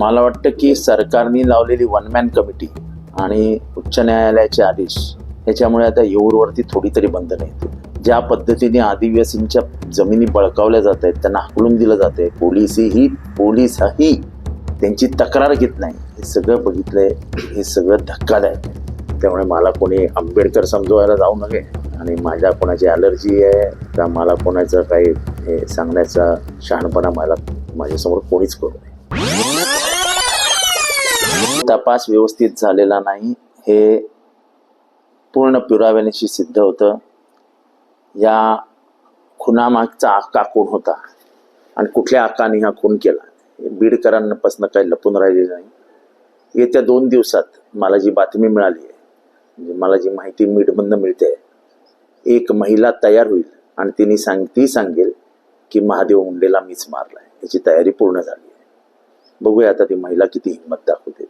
मला वाटतं की सरकारने लावलेली वन मॅन कमिटी आणि उच्च न्यायालयाचे आदेश ह्याच्यामुळे आता येऊरवरती थोडी तरी बंधनं येतील ज्या पद्धतीने आदिवासींच्या जमिनी बळकावल्या जात आहेत त्यांना हाकलून दिलं जाते पोलिसही पोलिसही त्यांची तक्रार घेत नाही. हे सगळं बघितलंय हे सगळं धक्कादायक त्यामुळे मला कोणी आंबेडकर समजवायला जाऊ नये आणि माझ्या कोणाची ॲलर्जी आहे का मला कोणाचं काही हे सांगण्याचा शहाणपणा मला माझ्यासमोर कोणीच करू नये. तपास व्यवस्थित झालेला नाही हे पूर्ण पुराव्यानिशी सिद्ध होतं. या खुनामागचा आका कोण होता? आणि कुठल्या आकाने हा खून केला? बीडकरांपासून काही लपून राहिले नाही. येत्या दोन दिवसात मला जी बातमी मिळाली आहे म्हणजे मला जी माहिती मीडमधनं मिळते एक महिला तयार होईल आणि तिने सांग ती सांगेल की महादेव मुंडेला मीच मारलाय याची तयारी पूर्ण झाली आहे. बघूया आता ती महिला किती हिंमत दाखवते.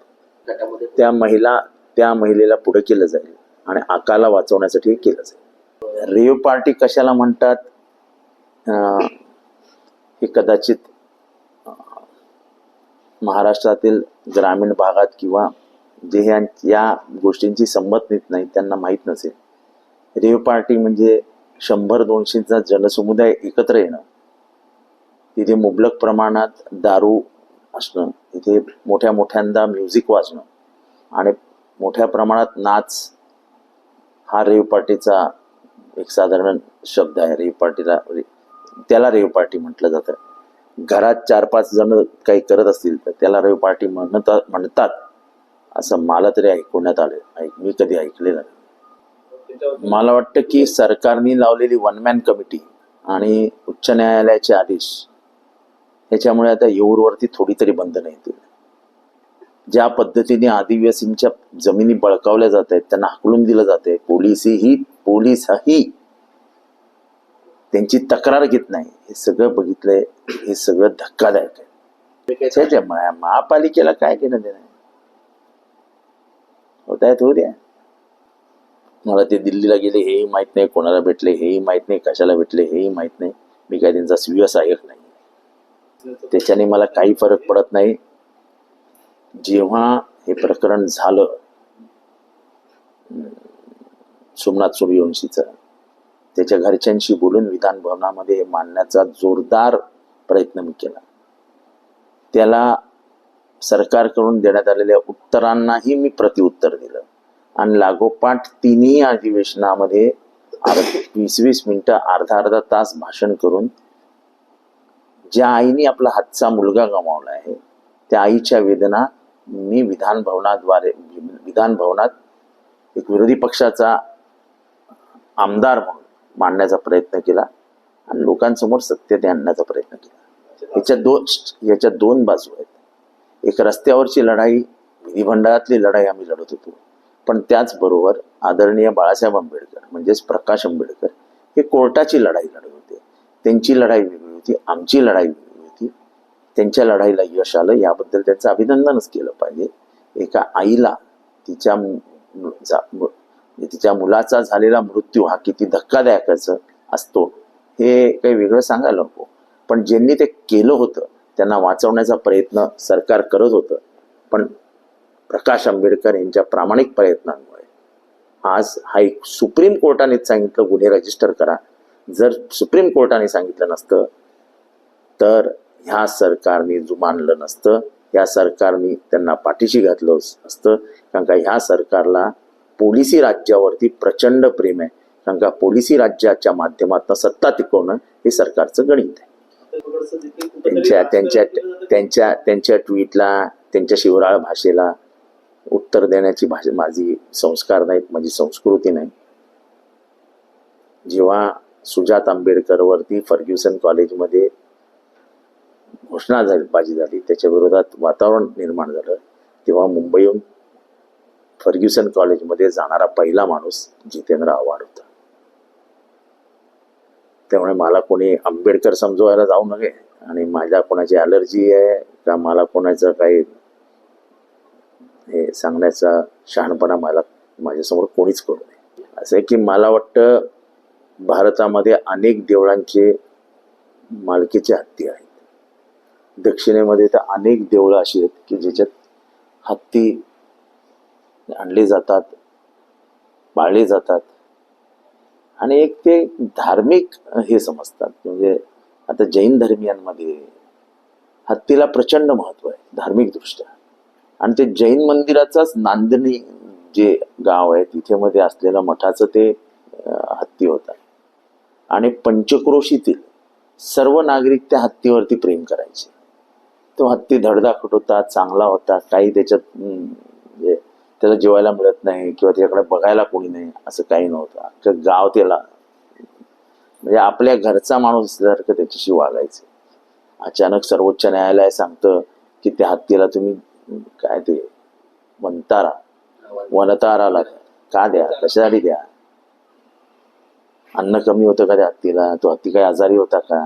गटामध्ये त्या महिला त्या महिलेला पुढे केलं जाईल आणि आकाला वाचवण्यासाठी केलं जाईल. रेव पार्टी कशाला म्हणतात? हे कदाचित महाराष्ट्रातील ग्रामीण भागात किंवा जे या गोष्टींची संमत नेत नाही त्यांना माहीत नसेल. रेव पार्टी म्हणजे शंभर दोनशेचा जनसमुदाय एकत्र येणं. तिथे मुबलक प्रमाणात दारू असणं इथे मोठ्या मोठ्यांदा म्युझिक वाजणं. आणि मोठ्या प्रमाणात नाच हा रेव पार्टीचा एक साधारण शब्द आहे. रेव पार्टीला म्हणजे त्याला रेव पार्टी म्हटलं जातं. घरात चार पाच जण काही करत असतील तर त्याला रेव पार्टी म्हणतात म्हणतात असं मला तरी ऐकवण्यात आले. ऐक मी कधी ऐकलेलं नाही. मला वाटतं की सरकारने लावलेली वन मॅन कमिटी आणि उच्च न्यायालयाचे आदेश ह्याच्यामुळे आता येऊरवरती थोडी तरी बंधनं येतील. ज्या पद्धतीने आदिवासींच्या जमिनी बळकावल्या जात आहेत त्यांना हाकलून दिलं जाते पोलिसही पोलिसही त्यांची तक्रार घेत नाही. हे सगळं बघितलंय हे सगळं धक्कादायक आहे. महापालिकेला काय घेणं देणं आहे? होत आहेत होऊ द्या मला ते दिल्लीला गेले हेही माहीत नाही कोणाला भेटले हेही माहीत नाही कशाला भेटले हेही माहीत नाही. मी काय त्यांचा स्वीय सहाय्यक नाही. त्याच्याने मला काही फरक पडत नाही. जेव्हा हे प्रकरण झालं सोमनाथ सूर्यवंशीचं त्याच्या घरच्यांशी बोलून विधान भवनामध्ये मांडण्याचा जोरदार प्रयत्न मी केला. त्याला सरकारकडून देण्यात आलेल्या उत्तरांनाही मी प्रतिउत्तर दिलं. आणि लागोपाठ तिन्ही अधिवेशनामध्ये वीस वीस मिनिटं अर्धा अर्धा तास भाषण करून ज्या आईने आपला हातचा मुलगा गमावला आहे त्या आईच्या वेदना मी विधान भवनाद्वारे विधान भवनात एक विरोधी पक्षाचा आमदार म्हणून मांडण्याचा प्रयत्न केला आणि लोकांसमोर सत्य ते आणण्याचा प्रयत्न केला. याच्या दोन याच्या दोन बाजू आहेत. एक रस्त्यावरची लढाई विधिमंडळातली लढाई आम्ही लढत होतो. पण त्याचबरोबर आदरणीय बाळासाहेब आंबेडकर म्हणजेच प्रकाश आंबेडकर हे कोर्टाची लढाई लढत होते. त्यांची लढाई वेगळी होती आमची लढाई वेगळी होती. त्यांच्या लढाईला यश आलं. याबद्दल त्यांचं अभिनंदनच केलं पाहिजे. एका आईला तिच्या जा- म्हणजे तिच्या मुलाचा झालेला मृत्यू हा किती धक्कादायकाचा असतो हे काही वेगळं सांगायला नको. पण ज्यांनी ते केलं होतं त्यांना वाचवण्याचा प्रयत्न सरकार करत होतं. पण प्रकाश आंबेडकर यांच्या प्रामाणिक प्रयत्नांमुळे आज हा एक सुप्रीम कोर्टानेच सांगितलं गुन्हे रजिस्टर करा. जर सुप्रीम कोर्टाने सांगितलं नसतं तर ह्या सरकारने जुमानलं नसतं या सरकारने त्यांना पाठीशी घातलं असतं. कारण का ह्या सरकारला पोलिसी राज्यावरती प्रचंड प्रेम आहे. कारण का पोलिसी राज्याच्या माध्यमातून सत्ता टिकवणं हे सरकारचं गणित आहे. त्यांच्या त्यांच्या त्यांच्या त्यांच्या ट्विटला त्यांच्या शिवराळ भाषेला उत्तर देण्याची भाषा माझी संस्कार नाहीत माझी संस्कृती नाही. जेव्हा सुजात आंबेडकरवरती फर्ग्युसन कॉलेजमध्ये घोषणा झाली बाजी झाली. त्याच्या विरोधात वातावरण निर्माण झालं. तेव्हा मुंबईहून फर्ग्युसन कॉलेजमध्ये जाणारा पहिला माणूस जितेंद्र आव्हाड होता. त्यामुळे मला कोणी आंबेडकर समजवायला जाऊ नये आणि माझ्या कोणाची ॲलर्जी आहे का मला कोणाचं काही हे सांगण्याचा शहाणपणा मला माझ्यासमोर कोणीच करू नये. असं आहे की मला वाटतं भारतामध्ये अनेक देवळांचे मालकीचे हत्ती आहेत. दक्षिणेमध्ये तर अनेक देवळं अशी आहेत की ज्याच्यात हत्ती आणले जातात पाळले जातात. आणि एक ते धार्मिक हे समजतात. म्हणजे आता जैन धर्मियांमध्ये हत्तीला प्रचंड महत्त्व आहे धार्मिकदृष्ट्या. आणि ते जैन मंदिराचाच नांदणी जे गाव आहे तिथे मध्ये असलेलं मठाचं ते हत्ती होता आणि पंचक्रोशीतील सर्व नागरिक त्या हत्तीवरती प्रेम करायचे. तो हत्ती धडधाकट होता चांगला होता काही त्याच्यात म्हणजे त्याला जेवायला मिळत नाही किंवा त्याच्याकडे बघायला कोणी नाही असं काही नव्हतं. अख्खं गाव त्याला म्हणजे आपल्या घरचा माणूस असल्यासारखं त्याच्याशी वागायचं. अचानक सर्वोच्च न्यायालय सांगतं की त्या हत्तीला तुम्ही काय ते वनतारा वनताराला का द्या? कशासाठी द्या? अन्न कमी होतं का त्या हत्तीला? तो हत्ती काही आजारी होता का?